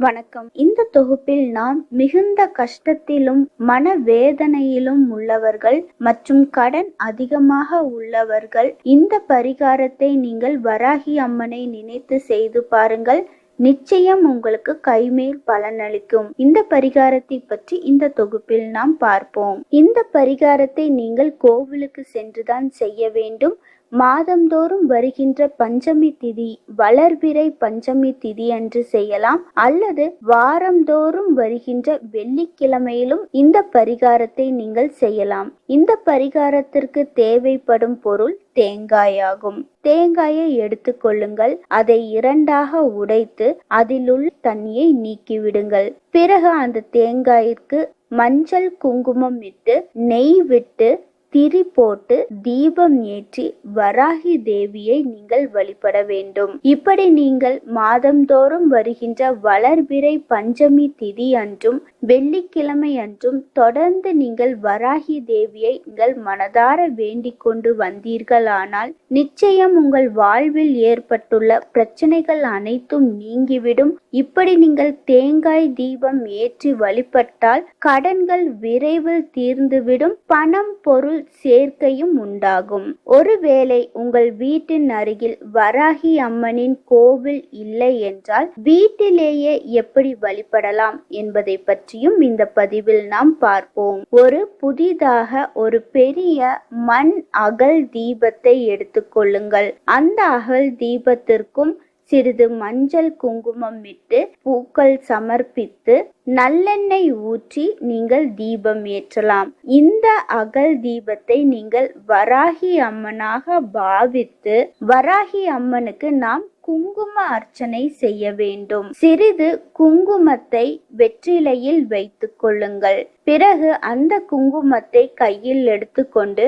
வணக்கம். இந்த தொகுப்பில் நாம் மிகுந்த கஷ்டத்திலும் மனவேதனையிலும் உள்ளவர்கள் மற்றும் கடன் அதிகமாக உள்ளவர்கள் இந்த பரிகாரத்தை நீங்கள் வராகி அம்மனை நினைத்து செய்து பாருங்கள். நிச்சயம் உங்களுக்கு கைமேல் பலனளிக்கும். இந்த பரிகாரத்தை பற்றி இந்த தொகுப்பில் நாம் பார்ப்போம். இந்த பரிகாரத்தை நீங்கள் கோவிலுக்கு சென்றுதான் செய்ய வேண்டும். மாதந்தோறும் வருகின்ற பஞ்சமி திதி வளர்பிறை பஞ்சமி திதி அன்று செய்யலாம். அல்லது வாரந்தோறும் வருகின்ற வெள்ளிக்கிழமையிலும் இந்த பரிகாரத்தை நீங்கள் செய்யலாம். இந்த பரிகாரத்திற்கு தேவைப்படும் பொருள் தேங்காயாகும். தேங்காயை எடுத்துக்கொள்ளுங்கள் அதை இரண்டாக உடைத்து அதிலுள்ள தண்ணியை நீக்கிவிடுங்கள். பிறகு அந்த தேங்காயிற்கு மஞ்சள் குங்குமம் இட்டு நெய் விட்டு திரி போட்டு தீபம் ஏற்றி வராகி தேவியை நீங்கள் வழிபட வேண்டும். இப்படி நீங்கள் மாதந்தோறும் வருகின்ற வளர்பிறை பஞ்சமி திதி அன்றும் வெள்ளிக்கிழமை அன்றும் தொடர்ந்து நீங்கள் வராகி தேவியை நீங்கள் மனதார வேண்டிக் கொண்டு வந்தீர்களானால் நிச்சயம் உங்கள் வாழ்வில் ஏற்பட்டுள்ள பிரச்சனைகள் அனைத்தும் நீங்கிவிடும். இப்படி நீங்கள் தேங்காய் தீபம் ஏற்றி வழிபட்டால் கடன்கள் விரைவில் தீர்ந்துவிடும். பணம் பொருள் சேர்க்கையும் உண்டாகும். ஒருவேளை உங்கள் வீட்டின் அருகில் வராகி அம்மனின் கோவில் இல்லை என்றால் வீட்டிலேயே எப்படி வழிபடலாம் என்பதை பற்றியும் இந்த பதிவில் நாம் பார்ப்போம். ஒரு புதிதாக ஒரு பெரிய மண் அகல் தீபத்தை எடுத்துக்கொள்ளுங்கள் அந்த அகல் தீபத்திற்கும் சிறிது மஞ்சள் குங்குமம் இட்டு பூக்கள் சமர்ப்பித்து நல்லெண்ணெய் ஊற்றி நீங்கள் தீபம் ஏற்றலாம். இந்த அகல் தீபத்தை நீங்கள் வராகி அம்மனாக பாவித்து வராகி அம்மனுக்கு நாம் குங்கும அர்ச்சனை செய்ய வேண்டும். சிறிது குங்குமத்தை வெற்றிலையில் வைத்துக் கொள்ளுங்கள். பிறகு அந்த குங்குமத்தை கையில் எடுத்துக்கொண்டு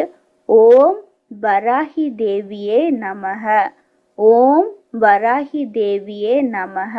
ஓம் வராகி தேவியே நமக. ஓம் வராகி தேவியே நமக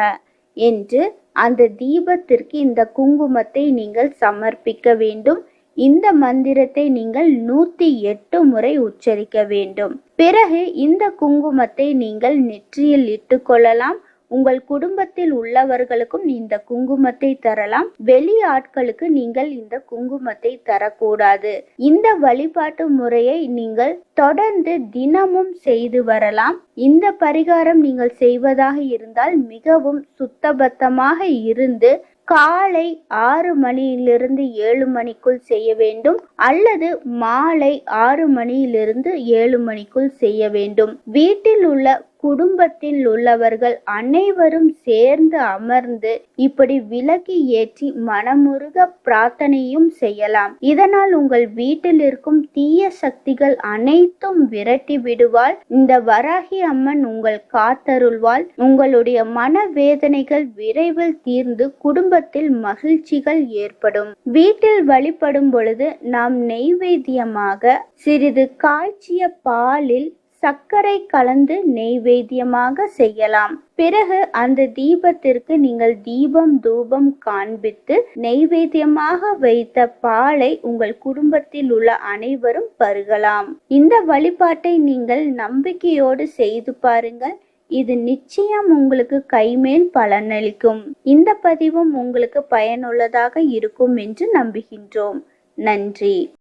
என்று அந்த தீபத்திற்கு இந்த குங்குமத்தை நீங்கள் சமர்ப்பிக்க வேண்டும். இந்த மந்திரத்தை நீங்கள் நூத்தி எட்டு முறை உச்சரிக்க வேண்டும். பிறகு இந்த குங்குமத்தை நீங்கள் நெற்றியில் இட்டுக்கொள்ளலாம் உங்கள் குடும்பத்தில் உள்ளவர்களுக்கும் இந்த குங்குமத்தை தரலாம். வெளி ஆட்களுக்கு நீங்கள் இந்த குங்குமத்தை தரக்கூடாது. இந்த வழிபாட்டு முறையை நீங்கள் தொடர்ந்து தினமும் செய்து வரலாம். இந்த பரிகாரம் நீங்கள் செய்வதாக இருந்தால் மிகவும் சுத்தபத்தமாக இருந்து காலை ஆறு மணியிலிருந்து ஏழு மணிக்குள் செய்ய வேண்டும். அல்லது மாலை ஆறு மணியிலிருந்து ஏழு மணிக்குள் செய்ய வேண்டும். வீட்டில் உள்ள குடும்பத்தில் உள்ளவர்கள் அனைவரும் சேர்ந்து அமர்ந்து இப்படி விலகி ஏற்றி மனமுருக பிரார்த்தனையும் செய்யலாம். இதனால் உங்கள் வீட்டில் இருக்கும் தீய சக்திகள் அனைத்தும் விரட்டி விடுவாள். இந்த வராகி அம்மன் உங்கள் காத்தருள்வாள். உங்களுடைய மன வேதனைகள் விரைவில் தீர்ந்து குடும்பத்தில் மகிழ்ச்சிகள் ஏற்படும். வீட்டில் வழிபடும் பொழுது நாம் நெய்வேத்தியமாக சிறிது காய்ச்சிய பாலில் சர்க்கரை கலந்து நெய்வேத்தியமாக செய்யலாம். பிறகு அந்த தீபத்திற்கு நீங்கள் தீபம் தூபம் காண்பித்து நெய்வேத்தியமாக வைத்த பாலை உங்கள் குடும்பத்தில் உள்ள அனைவரும் பருகலாம். இந்த வழிபாட்டை நீங்கள் நம்பிக்கையோடு செய்து பாருங்கள். இது நிச்சயம் உங்களுக்கு கைமேல் பலனளிக்கும். இந்த பதிவும் உங்களுக்கு பயனுள்ளதாக இருக்கும் என்று நம்புகின்றோம். நன்றி.